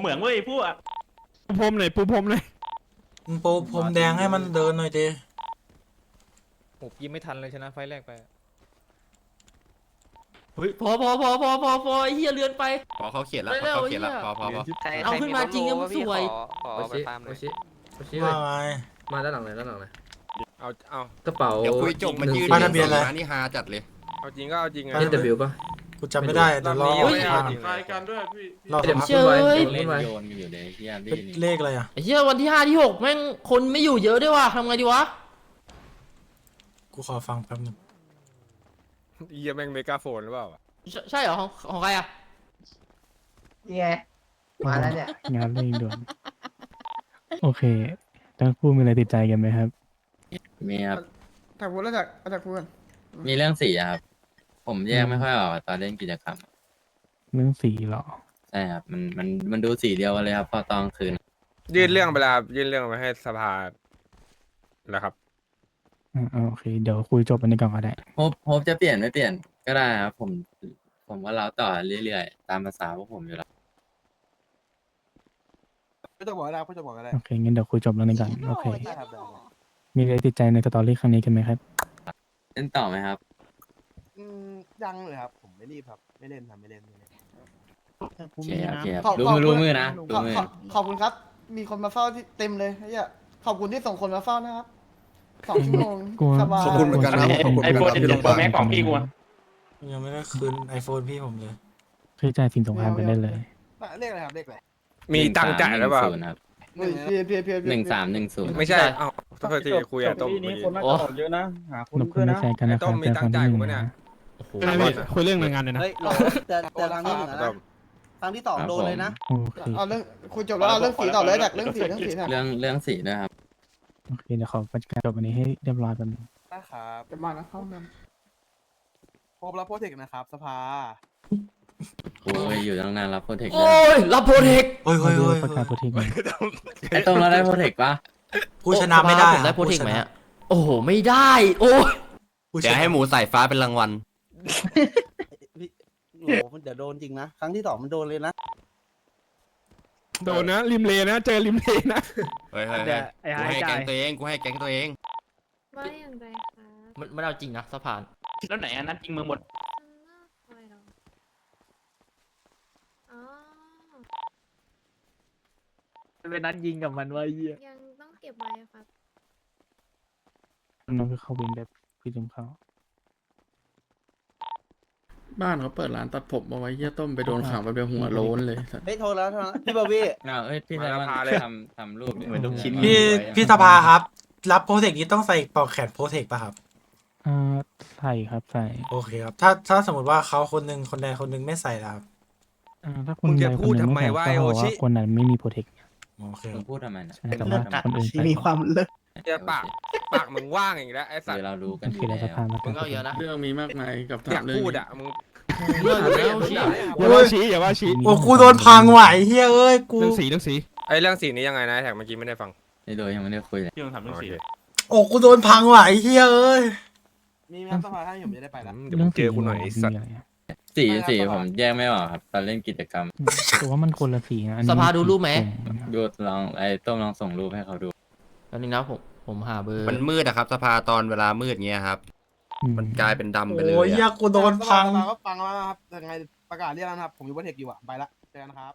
เหมืองเว้ยพวกปูพรมหน่อยปูพรมหน่อยมึงโปรพรมแดงให้มันเดินหน่อยดิโอ้ยิงไม่ทันเลยชนะไฟล์แรกไปพอพอพอพอพอพอไอ้เหี้ยเลือนไป พอเขาเขียนแล้วเร็วเขาเขียนแล้วไอ้เหี้ยพอพอพอเอาขึ้นมาจริงอะมันสวย ขอโอไปชิตามเลโอย ชิโอชิว่าไง มาด้านหลังเลยด้านหลังเลยเอาเอากระเป๋า เดี๋ยวคุยจบมันยืนป้ายทะเบียนอะไรมานี่ฮาจัดเลย เอาจริงก็เอาจริงไงเอ็นวป่ะ กูจำไม่ได้เดี๋ยวรอตอนนี้ฟังยังไม่เอาจริงรายการด้วยพี่รอเดี๋ยวฟังเชื่อเล่นเว้ยโยนนอยู่เลยที่เป็นเลขอะไรอะไอ้เหี้ยวันที่ห้าที่หกแม่งคนไม่อยู่เยอะด้วยว่ะทำไงดีวะ กูขอฟังแป๊บนึงเอียแม่งเมกาโฟนหรือเปล่าใช่ใช่เหรอของของใครอะนี่ไงมาแล้วเนี่ยงานเร่งด่วนโอเคทั้งคู่มีอะไรติดใจกันไหมครับ มีครับถักพูดแล้วถักถักพูดกันมีเรื่องสีอะครับ ผมแยกไม่ค่อยออกตอนเล่นกิจกรรมเรื่องสีเหรอ ใช่ครับมันมันมันดูสีเดียวกันเลยครับพอตอนกลางคืน ยื่นเรื่องไปแล้วครับยื่นเรื่องไปให้สภาแล้วครับ อ่าโอเค เดี๋ยวคุยจบอันนี้ก่อนก็ได้ โฮปโฮปจะเปลี่ยนไม่เปลี่ยนก็ได้ครับผมผมว่าเราต่อเรื่อยๆ ตามภาษาพวกผมอยู่แล้ว ไม่ต้องบอกก็ได้ไม่ต้องบอกก็ได้โอเค งั้นเดี๋ยวคุยจบแล้วนี้ก่อน โอเคได้ครับได้มีอะไรติดใจในสตอรี่ครั้งนี้กันไหมครับ เล่นต่อไหมครับ อืมยังเลยครับ ผมไม่รีบครับ ไม่เล่นครับไม่เล่นไม่เล่นโอเคโอเคครับขอบรู้ขอบมือรู้คุณมือนะรู้ขอบมือขอบขอบคุณครับ มีคนมาเฝ้าที่เต็มเลยไอ้เหี้ยขอบคุณที่ส่งคนมาเฝ้านะครับสองชั่วโมงกลัว สบายขอบคุณเหมือนกันนะขอบคุณไอโฟนที่ลงตัวแม่ของพี่กูอะยังไม่ได้คืนไอโฟนพี่ผมเลย เคยจ่ายสินสงครามกันได้เลยเลขอะไรครับเลขอะไรมีตังค์จ่ายหรือเปล่า1310ครับเฮ้ยเพียเพียเพียเพียหนึ่งสามหนึ่งศูนย์ ไม่ใช่เอ้าโทษทีคุยอะต้มเมื่อกี้โอ้เยอะนะ หาคนรบกวนไม่ใช้กันนะคต้รับองมีแต่ตัคงนค์จ่ายที่หกูนึ่งปะเนี่ย นะ ไม่ไม่คุยเรื่องหน่วยงานเลยนะ เฮ้ยแต่แต่ทางนี้หนึ่งต้นะมทางที่สองโดนเลยนะ โอเคเอาเรื่องคุยจบแล้วเอาเรื่องสีต่อเลยจากเรื่องสีเรื่องสีนะเรื่องเรื่องสีด้วยครับ โอเคเดี๋ยวขอจัดการจบอันนี้ให้เรียบร้อยกันงนะครับจะมาแล้วเข้ามาพบรับโปรเทคนะครับ สภา โอ้ยอยู่ตั้งนานรับโปรเทคโอ้ยรับโปรเทคเฮ้ยขอเฮ้ยดูเฮ้ยประกาศโปรเทคหน่อยไอ้ตรงเราได้โปรเทคปะผู้ชนะไม่ได้ผมได้โปรเทคไหมอะโอ้โหไม่ได้ โอ้ยผู้ชเดี๋ยวนะให้หมูสายฟ้าเป็นรางวัล โอ้โหมันเดี๋ยวโดนจริงนะ ครั้งที่สองมันโดนเลยนะโดนนะริมเลนะ เจอริมเลนะเฮ้ยเฮ้ยเฮ้ยกูให้แก๊งตัวเองกูให้แก๊งตัวเอง ว่าอย่างไรคะมันมันเอาจริงนะสะพาน แล้วไหนอันนั้นจริงมึงหมดข้างนอกอะไรหรออ๋อเป็นนัดยิงกับมันไว้เหี้ยยังต้องเก็บไว้ครับ น้องคือเข้าเวนแบบพี่จุมเข้า บ้านเขาเปิดร้านตัดผมเอาไว้เฮียต้มไปโดนขังไปเป็นหัวโล้นเลยเฮ้ยโทรแล้วโทรแล้วพี่บอบี้ อ้าวเอ้ยพี่ไทยวันมาเลย ทำทำรูปดิเหมือนลูกชิ้น พี่พี่สภาครับ รับโปรเทคนี้ต้องใส่ปลอกแขนโปรเทคป่ะครับ อ่าใส่ครับใส่โอเคครับ ถ้าถ้าสมมติว่าเขาคนหนึ่งคนใดคนหนึ่งไม่ใส่ละครับอ่าถ้าคนมึงใดจะคพูนดหนึ่งทำไมไม่ใส่วะก็ไอ้เพราะโอชิ ว่าคนนั้นไม่มีโปรเทคโอเคมึงพูดทำไมนะใช่แต่ว่าคนอื่นใส่มีความเลิกเหี้ยปากปากมึงว่างอย่างนี้แล้วไอ้สัตคือว์เรารู้กันโออเคยู่เดี๋ยวสแล้วภามามึงเอาเยอะนะ เรื่องมีมากมายกับอยากถามเรื่องพูดนี้อะมึงเลิกแล้วชี้ อย่าว่าชี้อย่าว่าชี้โอ้กูโดนพังไหวเฮ้ยเอ้ยกูเรื่องสีเรื่องสีไอ้เรื่องสีนี้ยังไงนะแท็กเมื่อกี้ไม่ได้ฟังนี่โดยยังไม่ได้คุยเลยพี่ต้องทำเรื่องโอสีเคโอ้กูโดนพังไหวเฮ้ยเอ้ยมีไหมสภาถ้าผมจะได้ไปแล้วเดี๋ยวมึงเจอกูหน่อยไอ้สัตว์มีะไรอะสีไม่ครับสีประมาณผมแยกไม่ออกครับตอนเล่นกิจกรรมแต่ว่ามันคนละสีนะอันนี้สภาดูรูปไหมดูลองไอ้ต้มลองส่งรูปให้เขาดูตอนนี้นะผมผมหาเบอร์มันมืดอะครับ สภาตอนเวลามืดเงี้ยครับอื มันกลายเป็นดำไปเลยโอ้ยอะเหี้ยกูโดนพังสภาก็ฟังแล้วนะครับยังไงประกาศเรียกแล้วนะครับ ผมอยู่บนเทคอยู่อะ ไปละเจอกันนะครับ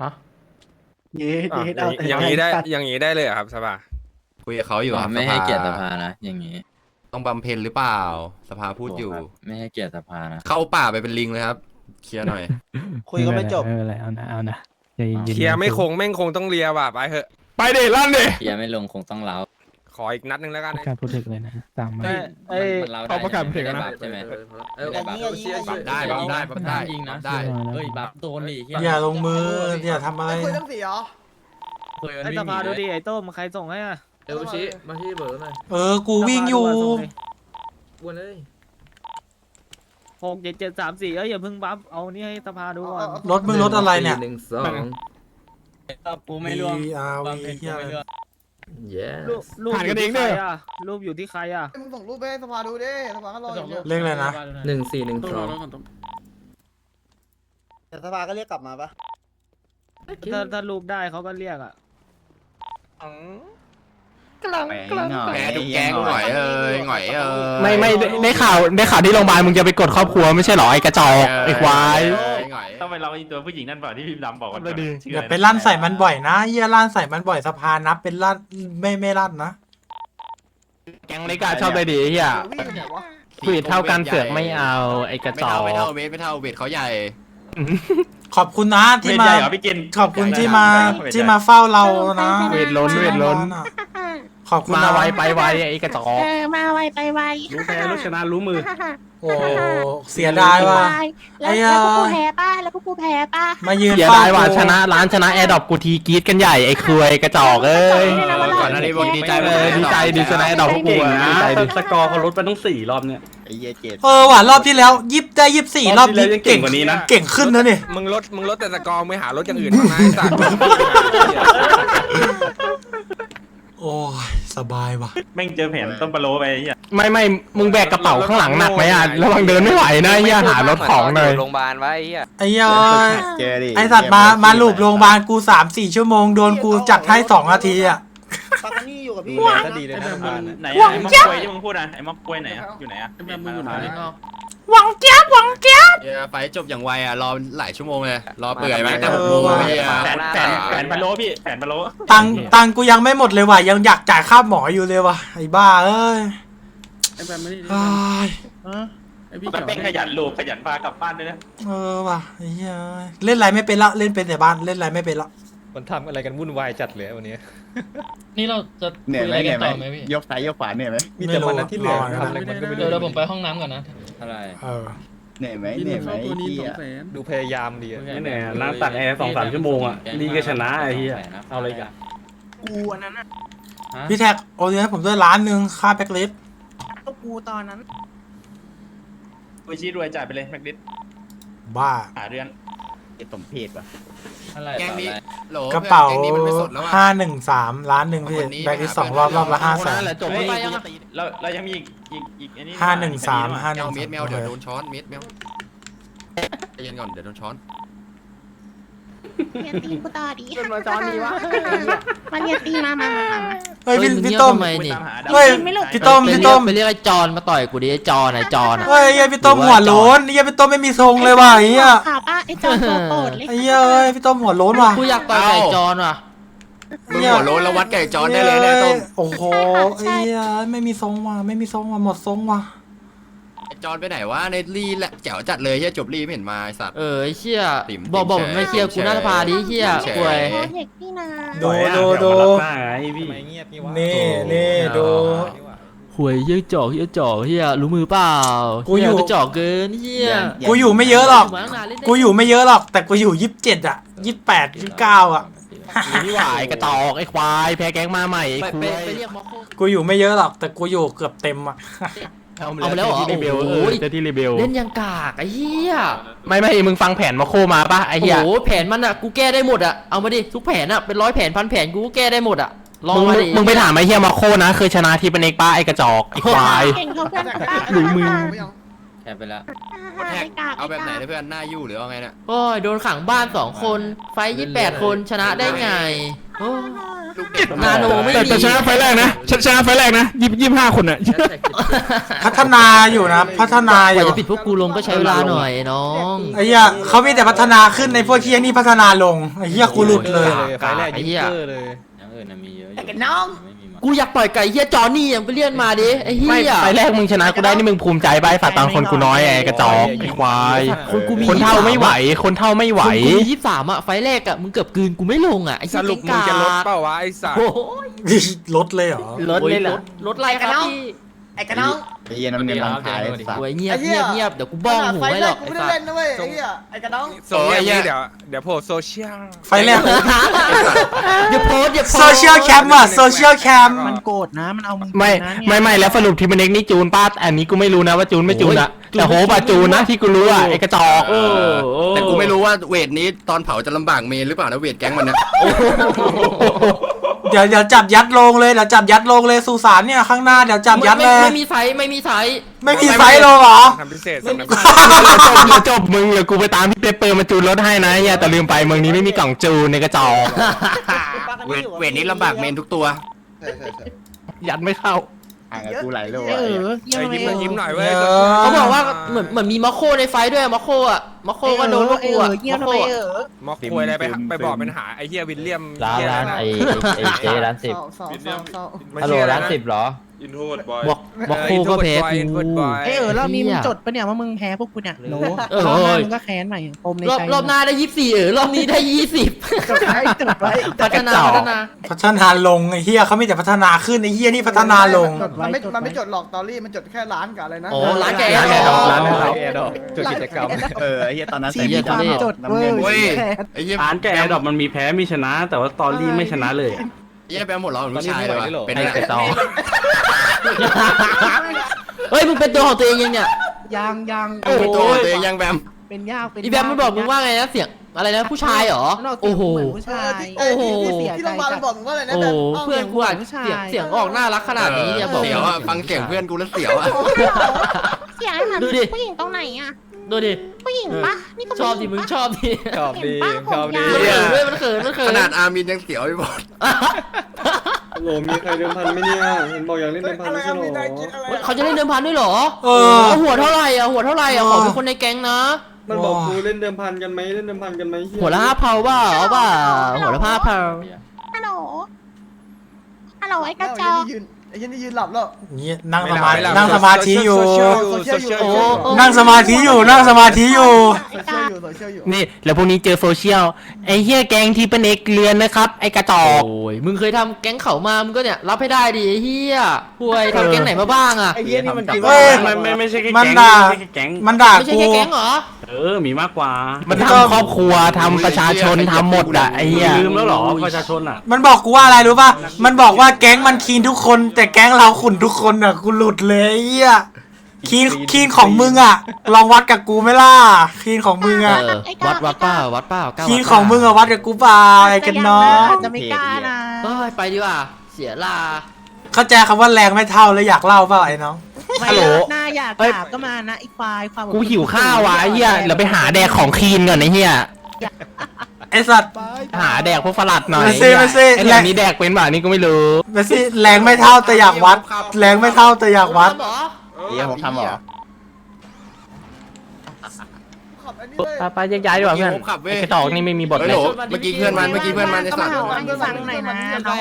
ฮะ เย้อะอย่างนี้อย่างนี้ได้อย่างนี้ได้เลยเหรอครับสภาคุยกับเขาอยู่ครับไม่ให้สภาเกียรติสภานะ อย่างนี้ต้องบำเพ็ญหรือเปล่า สภาพูดอยู่ ครับไม่ให้เกียรติสภานะ เข้าป่าไปเป็นลิงเลยครับ เคลียร์หน่อย คุยก็ไม่จบไม่เป็นไรเอานะเอานะใจเย็นๆเคลียร์ไม่คงแม่งคงต้องเลียว่ะไปเถอะ ไปเดลั่นเด เคลียร์ไม่ลงคงต้องเล้า ขออีกนัดหนึงแล้วกันประกาศโปรเทคเลยนะตามมาเอ้ยเอ้ยเขาประกาศเพลงนะ ใช่ไหมเอออันนี้อันนี้ปรับได้ปรับได้ปรับได้ยิงนะปรับได้เฮ้ยบัฟโดนดิเหี้อย่าลงมืออย่าทำอะไร คุยเรื่องสีเหรอคุยกันไอ้วิ่สงหภานีดูเลยดิไอ้ต้มใครส่งให้อะเอลชิมาที่เบอร์หน่อยเออ กูวิ่งอยู่วนเลยหกเจ็ดเจ็ดสามสี่เอ้ยอย่าเพิ่งบัฟเอานี่ให้สภาดูก่อนรถมึงรถอะไรเนี่ยหนึ่งสอง กูไม่ร่วม V R บาง V เพลงเหี้กูยอะไร ไม่ร่วมเย้รูปรูปอยู่ที่ใครอะรูปอยู่ที่ใครอะมึงส่งรูปไปให้สภาดูดิสภาก็รออยู่เนี่ยเลขอะไรนะ หนึ่งสี่หนึ่งสองแต่สภาก็เรียกกลับมาปะถ้าถ้ารูปได้เขาก็เรียกอะแพ้ทุกแก๊งหน่อยเอ้ยหน่อยเอ้ยไม่ไม่ได้ได้ข่าวได้ข่าวที่โรงพยาบาลมึงจะไปกดครอบครัวไม่ใช่เหรอไอ้กระจอกไอ้ควาย เอ้ ยหน่อยต้องไปเราไอ้ตัวผู้หญิงนั่นเปล่าที่พี่ดำบอกว่าไม่ดี ชื่ออย่าอะไรไปลั่นใส่มันบ่อยนะเฮียลั่นใส่มันบ่อยสภานับเป็นลั่นไม่ไม่ลั่นนะแก๊งเล็กอะชอบเลยดิเฮียวิ่งอยู่ไหนวะคุยเท่ากันเสือกไม่เอาไอ้กระไม่จอเท่ากไม่เท่าเวทไม่เท่าเวทเขาใหญ่ ขอบคุณนะที่ที่มามาเหรอพี่กินขอบคุณที่มาที่มาเฝ้าเรานะเวทล้นเวทล้น ขอบคุณมานะไวไปไวไอ้กระจอก เออมาไวไปไวรู้แพ้รู้ชนะรู้มือ โอ้เสียดายว่ะ แล้วไอ้แล้วพวกเอ้กูยแพ้ป้าแล้วพวกกูแพ้ป้ามายืนเสียเฝ้าดายว่ะกูชนะร้านชนะแอร์ดรอปกูทีกรีดกันใหญ่ไอ้ควยกระจอกเอ้ยก่อนหน้านี้บอกดีใจเออดีใจดีชนะแอร์ดรอปพวกกูอะดีใจดิสกอร์เขาลดไปตั้งสี่รอบเนี่ยเออว่ะรอบที่แล้วยิบได้ยิบสี่รรออบบที่นี้แล้วยังเก่เก่งงกว่านี้นะเก่งขึ้นนะนี่มึงลดมึงลดแต่สกอร์มึงหารถอย่างอื่นบ้างนะไอ้สัตว์โอ้ยสบายว่ะ แม่งเจอแผนต้มปลาโลไปไอ้เหี้ยไม่ไม่มึงแบกกระเป๋าข้างหลังหนักไหมอะระวังเดินไม่ไหวนะเฮียหารถของหน่อยโรงพยาบาลไว้ไอ้เหี้ยไอ้เหี้ยไอสัตว์มามาลูบโรงพยาบาลกูสามสี่ชั่วโมงโดนกูจัดให้สองนาทีอะปากกานี่อยู่กับพี่ก็ดีเลยนะ ไหนอะไอ้มอกกล้วยที่มึงพูดอะไอ้มอกกล้วยไหนอะอยู่ไหนอะ ไอ้แบบมึงอยู่ไหน หวังเจี๊ยบหวังเจี๊ยบเหี้ยไฟจบอย่างไวอะรอหลายชั่วโมงเลยรอเปื่อยมาตั้งแต่หกโมงเฮียแผนแผนแผนปลาโลพี่แผนปลาโลตังค์ตังค์กูยังไม่หมดเลยว่ะยังอยากจ่ายค่าหมออยู่เลยว่ะไอ้บ้าเอ้ยไอ้แบบไม่ได้อ้ายไอ้พี่มันเจ๋อเป็นขยันลูกขยันพากลับบ้านด้วยนะเออว่ะไอ้เหี้ยเล่นอะไรไม่เป็นละเล่นเป็นแต่บ้านเล่นอะไรไม่เป็นละมันทำอะไรกันวุ่นวายจัดเลยวันนี้ นี่เราจะเหนื่อยไหมคุเหนื่อยไหมกัต่อไหมพี่ยกซ้ายยกขวาเหนื่อยไหมมีแต่วันนั้นที่เหลือทำอะไรมันก็ไม่เดี๋ยวรู้ เดี๋ยวผมไปห้องน้ำก่อนนะ อะไร เออ เหนื่อยไหมพี่เหนื่มัอยนไหมเข้าตัวนี้พี่สองอะแสนดูพยายามดีอะไม่เหนื่อยนั่งตักแอร์สองสามชั่วโมงอะลีก็ชนะไอ้เหี้ยเอาอะไรกันกูอันนั้นน่ะพี่แท็กโอนเงินให้ผมด้วยล้านหนึ่งค่าแบ็คลิสต์ก็กูตอนนั้นไปชี้รวยจ่ายไปเลยแม็กดิสบ้าหาเรือน ไอ้สมเพศว่ะอะไรแก๊งนี้โหลกระเป๋าแก๊งนี้มันไม่สดแล้วอะห้าหนึ่งสามล้านหนึ่งพี่วันนี้ แบ็คลิสต์สองรอบรอบละห้าแสนแหละจบเฮ้ยไปยังเราเรายังมีอีกอีกอีกอันนี้ห้าหนึ่งสามห้าหแมนึ่งวเม็ดแมวโอเดี๋ยวเคโดนช้อนเม็ดแมวใจเย็นก่อนเดี๋ยวโดนช้อน เรียนตีกูต่อดีมาจอนดีวะมาเรียนตีมามามามาเฮ้ยพี่เฮ้ยมึงพี่เงียบต้มทำไมนี่ตามหาดำเฮ้ยไม่รู้พี่ต้ม ไปพี่เรียต้กมไปเรียกไอ้จอนมาต่อยกูดิไอ้จอนไอ้จอนอะ เฮ้ยเหี้ยพี่ต้มหัวโล้นเฮียพี่ต้มไม่มีทรงเลยว่ะไอ้เฮียข่าวป้าไอ้จอนตัวโปรดเลยไอ้เฮียเอ้ยพี่ต้มหัวโล้นว่ะ กูอยากต่อยไก่จอนว่ะ มึงหัวโล้นแล้ววัดไก่จอนได้เลยเนี่ยต้ม โอ้โหไอ้เฮียไม่มีทรงว่ะไม่มีทรงว่ะหมดทรงว่ะ ไอ้จอนไปไหนวะในรีแหละแจ๋วจัดเลยเฮียจบรีไม่เห็นมาไอ้สัตว์ เออไอ้เชี่ยติ๋มบอกบอกติ๋มไม่เชี่ยเฉยกูหน้าสภาดิเชี่ยเฉยกวยโปรเทคพี่นาดูดูดูพี่เงียบนี่วะนี่นี่ดูหวยเยี่ยจอกเยี่ยจอกเฮียรู้มือเปล่ากูอยู่ เหี้กระจอกเกินเฮียกูอยู่ไม่เยอะหรอก มาตั้งนานเล่นได้กูอยู่ไม่เยอะหรอก แต่กูอยู่ยี่สิบเจ็ดอะยี่สิบแปดยี่สิบเก้าอะนี่หว่าไอ้กระจอกไอ้ควายแพ้แก๊งมาใหม่ไอ้ไปคไปวยไปเรียกมอโคกูอยู่ไม่เยอะหรอก แต่กูอยู่เกือบเต็มอะเอามาแล้วเหรอที่รีเบลโอ้เอโหอเจอที่รีเบลเล่นยังกากไอ้เฮียไม่ไม่มึงฟังแผนมาโคมาปะไอ้โอ้เหี้ยโหแผนมันอะกูแก้ได้หมดอะเอามาดิทุกแผนอะเป็นร้อยแผนพันแผนกูก็แก้ได้หมดอะลองมึงมาดิมึงไปถามไอ้เหี้ยมาโคนะเคยชนะทีเป็นเอกป้าไอ้กระจอกไอ้ควาย เก่งเขาเพื่อนป้าหรือมึงแค่ไปแล้วแท็กเอาแบบไหนนะเพื่อนหน้ายู่หรือเอาไงเนี่ย โอ้ยโดนขังบ้านสองคนไฟยี่แปดคนชนะได้ไงโอ้ยลูกเด็ก นาโนไม่แต่แต่ชนะไฟล์แรกนะชชนะไฟล์แรกนะยี่ยี่ห้าคนอะพัฒนาอยู่นะ พัฒนากอว่ายู่จะปิดพวกกูลงก็ใช้เวลาหน่อยไอ้น้องไอ้เหี้ยเขามีแต่พัฒนาขึ้นในพวกเที่ยนี่พัฒนาลงไอ้เหี้ยกูหลุดเลย ไฟแรกยิงเกอร์อย่างอื่นนะมีเยอะอยู่ไอ้กันน้อง ไม่มีมา กูอยากต่อยไก่เฮียจอนี่ยังไปเรียนมาดิไอ้เฮีไม่ยไฟล์แรกมึงชนะกูได้นี่มึงภูมิใจไปฝ่าตังคนกูน้อยไอ้กระจอกไอ้ควาย คนกูมีคนเท่าไม่ไหว คนเท่าไม่ไหว คนกูมียี่สามอะไฟแรกอะมึงเกือบกลืนกูไม่ลงอะไอ้สเหี้ยรุปมึงจะลดเปล่าวะไอ้สัตว์โอ้โหลดเลยเหรอลดเลยเหรอลดไรครับพี่ ไอ้กันน้องไอ้เหี้ย็นมันเงินรังขายไอ้สัตว์ โอ้ยเงียบไอ้เหี้เงียยบเงียบเดี๋ยวกูบ้องหูไฟให้แรหรอก กกูไอ้ไม่ได้สัเล่สนนะเว้ยไอ้เหี้ยไอ้กันน้องส่งอย่างนี้เดี๋ยวเดี๋ยวโพสโซเชียล ไฟแรก อย่าโพสต์อย่าโพสต์โซเชียลแคมป์อะโซเชียลแคมป์มันโกรธนะมันเอามึงไม่ไม่ไม่แล้วสรุปทีมันเอกนี่จูนป้าอันนี้กูไม่รู้นะว่าจูนไม่จูนอะแต่โหบาจูนนะที่กูรู้อะไอ้กระจอกโอ้โหแต่กูไม่รู้ว่าเวทนี้ตอนเผาจะลำบากเมนหรือเปล่านะเวทแก๊งมันเนี่ย เดี๋ยวเดี๋ยวจับยัดลงเลยเดี๋ยวจับยัดลงเลยสุสานเนี่ยข้างหน้าเดี๋ยวจับยัดไม่เลย ไม่มีไซส์ไม่มีไซส์ไม่มีไซส์ลงเหรอทำพิเศษเดี๋ยวจบเดี๋ยวจบมึงเดี๋ยวกูไปตามพี่เปเปอร์มาจูนรถให้นะเฮียแต่ลืมไปเมืองนี้ไม่มีกล่องจูนในกระจอกเวทเวทนี้ลำบากเมนทุกตัวใช่ใช่ใช่ยัดไม่เข้ากูไหลโลเออเอ้ยยิ้มหน่อยยิ้มหน่อยเว้ยเออเขาบอกว่าเหมือนเหมือนมีมอโคในไฟท์ด้วยมอโคอะ มอโคก็โดนพวกกูอะมอโคอะมอกควยอะไรไปไปบอกเป็นหาไอ้เฮียวิลเลียมร้านเหี้ยร้านะไอ้ไอ้ไอ้เจร้านสิบเศร้าเศร้าเศร้ามันฮัลโหลชื่ออะไรร้านนะสิบเหรอ บอกบอกโคก็แพ้กู Introvert boy เออรอบนี้มึงเหี้ยจดปะเนี่ยว่ามึงแพ้พวกกูเนี่ยหนูเออ รอบหน้ามึงก็แค้นใหม่ปมในรอบใจรอบหน้าได้ยี่สี่เออรอบนี้ได้ยี่สิบจดไว้จดไว้พัฒนาพัฒนาพัฒนาลงไอ้เฮียเขาไม่แต่พัฒนาขึ้นไอ้เฮียนี่พัฒนาลงมันไม่ มันไม่จดหลอกตอรี่ มันจดแค่ร้านกับอะไรนะโอ้ร้านแกร้านแกร้านแกจุดกิจกรรม เออไอ้เหี้ยตอนนั้นชีวิตความจดเว้ยเว้ยแค้นไอ้เหี้ย ร้านแกแอดดอกมันมีแพ้มีชนะ แต่ว่าตอรี่ไม่ชนะเลยอะ เหี้ยแบมหมดเราเหมือนผู้ชายเลยว่ะเป็นไอ้ไงกระจอกเฮ้ยมึงเป็นตัวของตัวเองยังเนี่ยยังยังโอ้โหตัวตัวเองยังแบมเป็นยากเป็นอีแบมมันบอกมึงว่าไงนะเสียงอะไรนะผู้ชายเหรอ โอ้โอ้โหโหผู้ชายโอ้โหที่โรงพยาบาลมันบอกมึงว่าอะไรนะโอ้แบบโหอ้าวเพื่อนกูอะผู้ชายเสียงเสียงออกน่ารักขนาดนี้เนี่ยบอกเสียวอะฟังเสียงเพื่อนกูแล้วเสียวอะเสียงเหมือนผู้หญิงตรงไหนอะ ดูดิ ผู้หญิงปะนี่ก็ชอบดิมึงชอบดิชอบดีชอบดีมันเขินเว้ยมันเขินมันเขิขนนาดอามินยังเสียวไปหมดโหลมีใครเดิมพันไหมเนี่ยเห็นบอกอยากเล่นเดิมพันไม่ใช่หรอเขาจะเล่นเดิมพันด้วยเหรอเออเอาหัวเท่าไหร่อะหัวเท่าไหร่อะขอเป็นคนในแก๊งนะมันบอกกูเล่นเดิมพันกันไหมเล่นเดิมพันกันไหมเยหัวละห้าเผาเปล่าเอาเปล่าหัวละห้าเผาฮัลโหลฮัลโหลไอ้กระจไอ้อกเหี้ยนี่ยืน ไอ้เหี้ยนี่ยืนหลับแล้วนี่นั่งสมาธินั่งสมาธิอยู่ โซเชียลอยู่โซเชียลอยู่นั่งสมาธิอยู่นั่งสมาธิอยู่ โซเชียลอยู่โซเชียลอยู่นี่แล้วพวกนี้เจอโซเชียลไอ้เฮียแกงที่เป็นเอกเรียนนะครับ ไอ้กระจอก โอ้ยมึงเคยทำแก๊งเขามา มึงก็เนี่ยรับให้ได้ดิไอ้เฮียห่วยทำแก๊งไหนมาบ้างอะ ไอ้เหี้ยนี่มันคิดเฮ้ว่ายไม่ไม่ไม่ใช่แค่มันแก๊งด่า ไม่ใช่แค่แก๊งมันด่าไม่ใช่กูแค่แก๊งเหรอ เออมีมากกว่ามันทำครอบครัวทำประชาชนทำหมดอะไอ้เฮียลืมแล้วเหรอประชาชนอะ มันบอกกูว่าอะไรรู้ป่ะมันบอกว่าแก๊งมันคีนทุกคนแต่แก๊งเราขุนทุกคนอะกูหลุดเลยไอ้เหี้ยคีนคีนของมึงอะ ลองวัดกับกูไหม่ล่ะคีนของมึงเออะอวัดวัดเปล่าวัดเปล่าก้าวคีนวัดเปล่าของมึงอะวัดกับกูเปล่าไอ้กันน้องจะไม่กล้านะเฮ้ยไปดีกว่าเสียลา เข้าใจคำว่าแรงไม่เท่าแล้วอยากเล่าเปล่าไอ้น้อง ไม่หน้าอยากกราบก็มานะไอ้ควายความกูหิวข้าวว่ะไอ้เฮียเราไปหาแดกของคีนก่อนไอ้เฮียไอ้สัตว์หาแดกพวกฝรั่งหน่อยไม่ใช่ไม่ใช่ไอ้เหล่านี้แดกเป็นบ่านี่ก็ไม่รู้ ไม่สิแรงไม่เท่าแต่อยากวัด แรงไม่เท่าแต่อยากวัดเหรอเหี้ยผมทำเหรอขับอันนี้เลยไปไปย้ายๆดีกว่าเพื่อนผมขับเว้ยไอ้กระจอกนี่ไม่มีบทเฮ้ยเลโหลยเมื่อกี้เพื่อนมันเมื่อกี้เพื่อนมันไอ้สัตว์ก็มาหาฟังหน่อยนะน้อง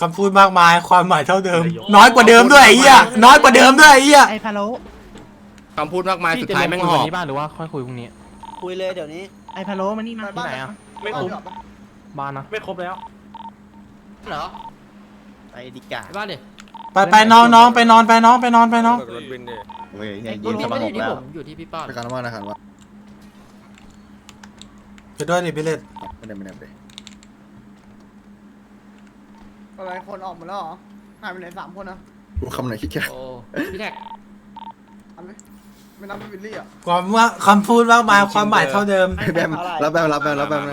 คำพูดมากมายความหมายเท่าเดิม น้อยกว่าเดิมด้วยไอ้เหี้ยน้อยกว่าเดิมด้วยไอ้เหี้ยไอ้พะโล้คำพูดมากมายสุดท้ายแม่งหคุอบวันนี้บ้างหรือว่าค่อยคุยพรุ่งนี้ คุยเลยเดี๋ยวนี้ ไอ้พะโล้มานี่มาบ้านไหนอะ ไม่ครบบ้านนะไม่ครบแล้วเหรอไปดีกาไปบ้านดิไปไปน้องน้องไปนอนไปน้องไปนอนไปน้องเบิกรถบินดิเว้ยเฮียรยืถนนี้สไม่งได้บที่แล้วผมอยู่ที่พี่ป้อนไปกันว่านะครับว่าไปด้วยดิพี่เลดไม่ได้ไม่ได้ไม่ได้อะไรคนออกหมดแล้วเหรอหายไปไหนสามคนนะกูคำไหนคิดแค่โอ้พี่แท็กอันไหม ไม่นับเป็นวิลลี่อะ ความว่าคำพูดมากมายความหมายเท่าเดิม แบมรับแบมรับแบมรับแบม